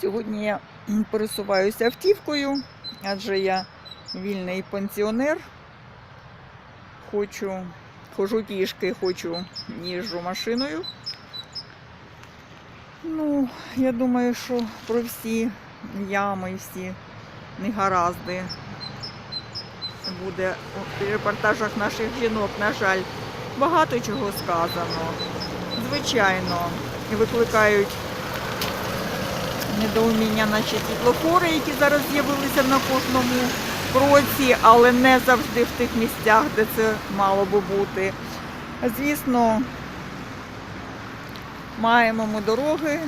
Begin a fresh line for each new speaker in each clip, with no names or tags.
Сьогодні я пересуваюся автівкою, адже я вільний пенсіонер. Хочу, хожу пішки, хочу їжджу машиною. Ну, я думаю, що про всі ями, всі негаразди буде у репортажах наших жінок, на жаль, багато чого сказано. Звичайно, викликають недоуміння наші світлофори, які зараз з'явилися на кожному кроці, але не завжди в тих місцях, де це мало би бути. Звісно, маємо ми дороги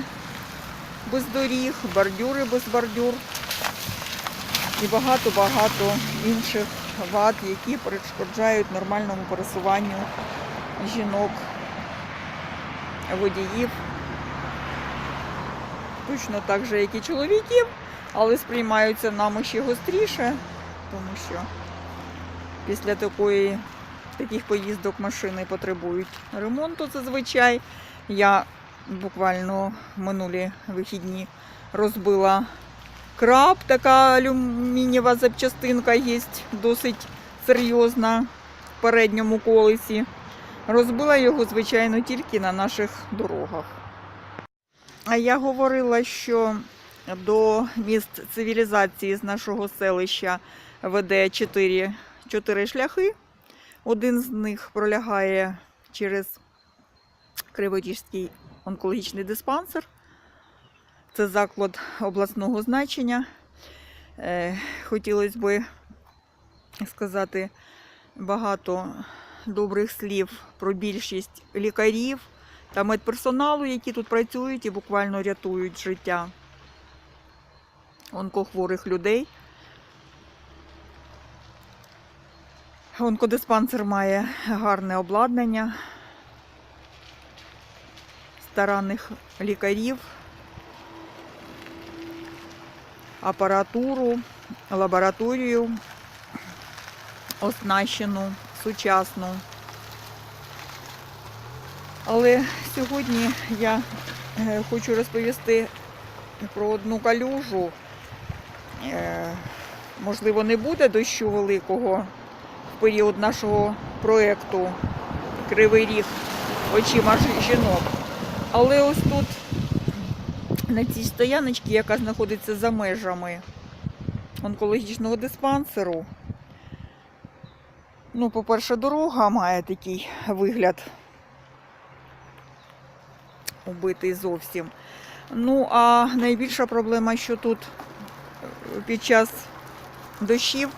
без доріг, бордюри без бордюр і багато-багато інших вад, які перешкоджають нормальному пересуванню жінок, водіїв точно так же, як і чоловіків, але сприймаються нами ще гостріше, тому що після такої, таких поїздок машини потребують ремонту зазвичай. Я буквально минулі вихідні розбила краб, така алюмінієва запчастинка є досить серйозна в передньому колесі. Розбила його, звичайно, тільки на наших дорогах. Я говорила, що до міст цивілізації з нашого селища веде чотири, чотири шляхи. Один з них пролягає через Криворізький онкологічний диспансер. Це заклад обласного значення. Е, Хотілося б сказати багато добрих слів про більшість лікарів та медперсоналу, які тут працюють і буквально рятують життя онкохворих людей. Онкодиспансер має гарне обладнання, старанних лікарів, апаратуру, лабораторію, оснащену, сучасну. Але сьогодні я е, хочу розповісти про одну калюжу. Е, Можливо, не буде дощу великого в період нашого проєкту Кривий ріг очима ж- жінок. Але ось тут, на цій стояночці, яка знаходиться за межами онкологічного диспансеру, ну, по-перше, дорога має такий вигляд убитий зовсім. Ну, а найбільша проблема, що тут е, під час дощів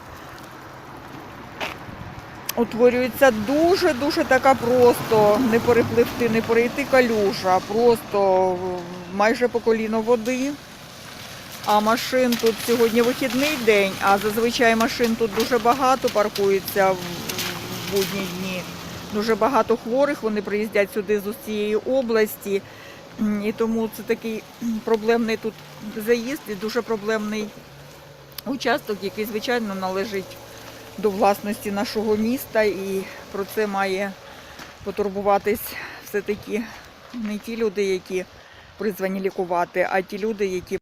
утворюється дуже-дуже така просто не перепливти, не перейти калюжа, просто майже по коліно води. А машин тут сьогодні вихідний день, а зазвичай машин тут дуже багато паркується в будні дні. Дуже багато хворих, вони приїздять сюди з усієї області. І тому це такий проблемний тут заїзд і дуже проблемний участок, який, звичайно, належить до власності нашого міста. І про це має потурбуватись все-таки не ті люди, які призвані лікувати, а ті люди, які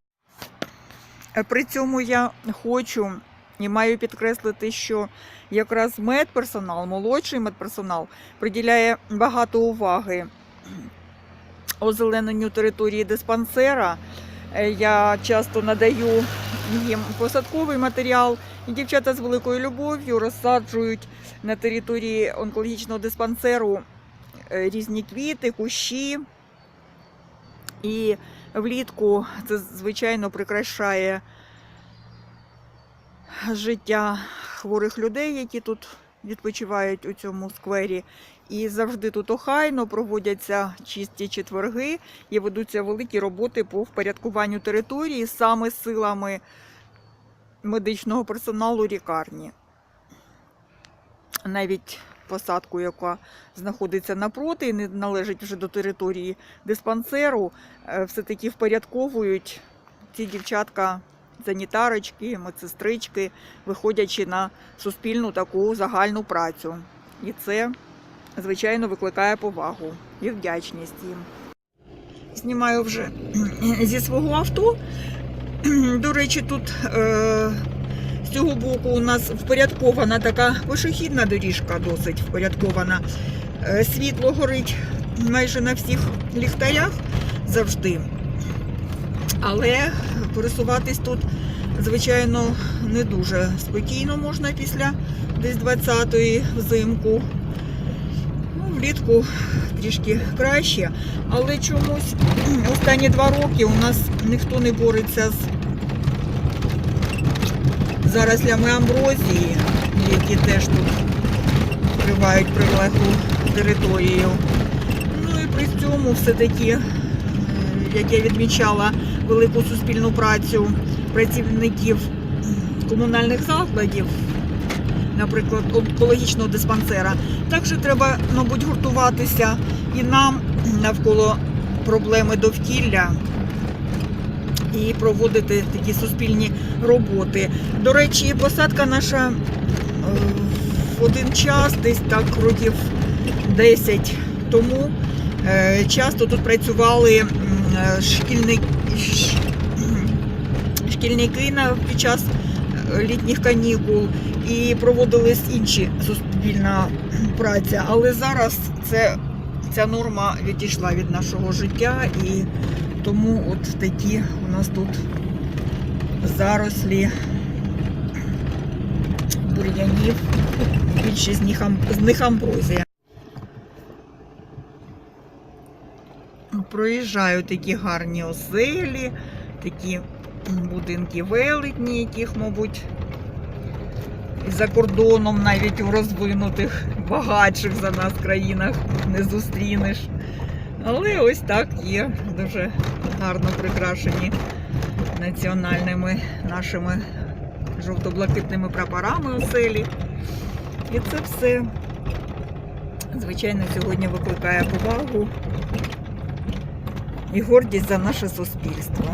при цьому я хочу і маю підкреслити, що якраз медперсонал, молодший медперсонал приділяє багато уваги озелененню території диспансера. Е, Я часто надаю їм посадковий матеріал, і дівчата з великою любов'ю розсаджують на території онкологічного диспансеру е, різні квіти, кущі. І влітку це, звичайно, прикрашає життя хворих людей, які тут відпочивають у цьому сквері. І завжди тут охайно проводяться чисті четверги і ведуться великі роботи по впорядкуванню території саме силами медичного персоналу лікарні. Навіть посадку, яка знаходиться напроти і не належить вже до території диспансеру, е, все-таки впорядковують ці дівчатка санітарочки, медсестрички, виходячи на суспільну таку загальну працю. І це, звичайно, викликає повагу і вдячність їм. знімаю вже зі свого авто. До речі, тут е, з цього боку у нас впорядкована така пішохідна доріжка, досить впорядкована. Е, світло горить майже на всіх ліхтарях завжди. Але пересуватись тут, звичайно, не дуже спокійно можна після десь 20-ї взимку. Ну, влітку трішки краще, але чомусь останні два роки у нас ніхто не бореться з зарослями амброзії, які теж тут вкривають прилеглу територію. Ну і при цьому все-таки, як я відмічала, велику суспільну працю працівників комунальних закладів, наприклад, онкологічного диспансера. Також треба, мабуть, гуртуватися і нам навколо проблеми довкілля і проводити такі суспільні роботи. До речі, посадка наша е, в один час, десь так років 10 тому, часто тут працювали м, е, шкільники під час е, літніх канікул і проводились інші суспільна праця. Але зараз це, ця норма відійшла від нашого життя і тому от такі у нас тут зарослі бур'янів, більшість з них амброзія. Проїжджають такі гарні оселі, такі будинки велетні, яких, мабуть, за кордоном, навіть у розвинутих, багатших за нас країнах не зустрінеш. Але ось так є дуже гарно прикрашені національними нашими жовто-блакитними прапорами оселі. І це все, звичайно, сьогодні викликає повагу і гордість за наше суспільство.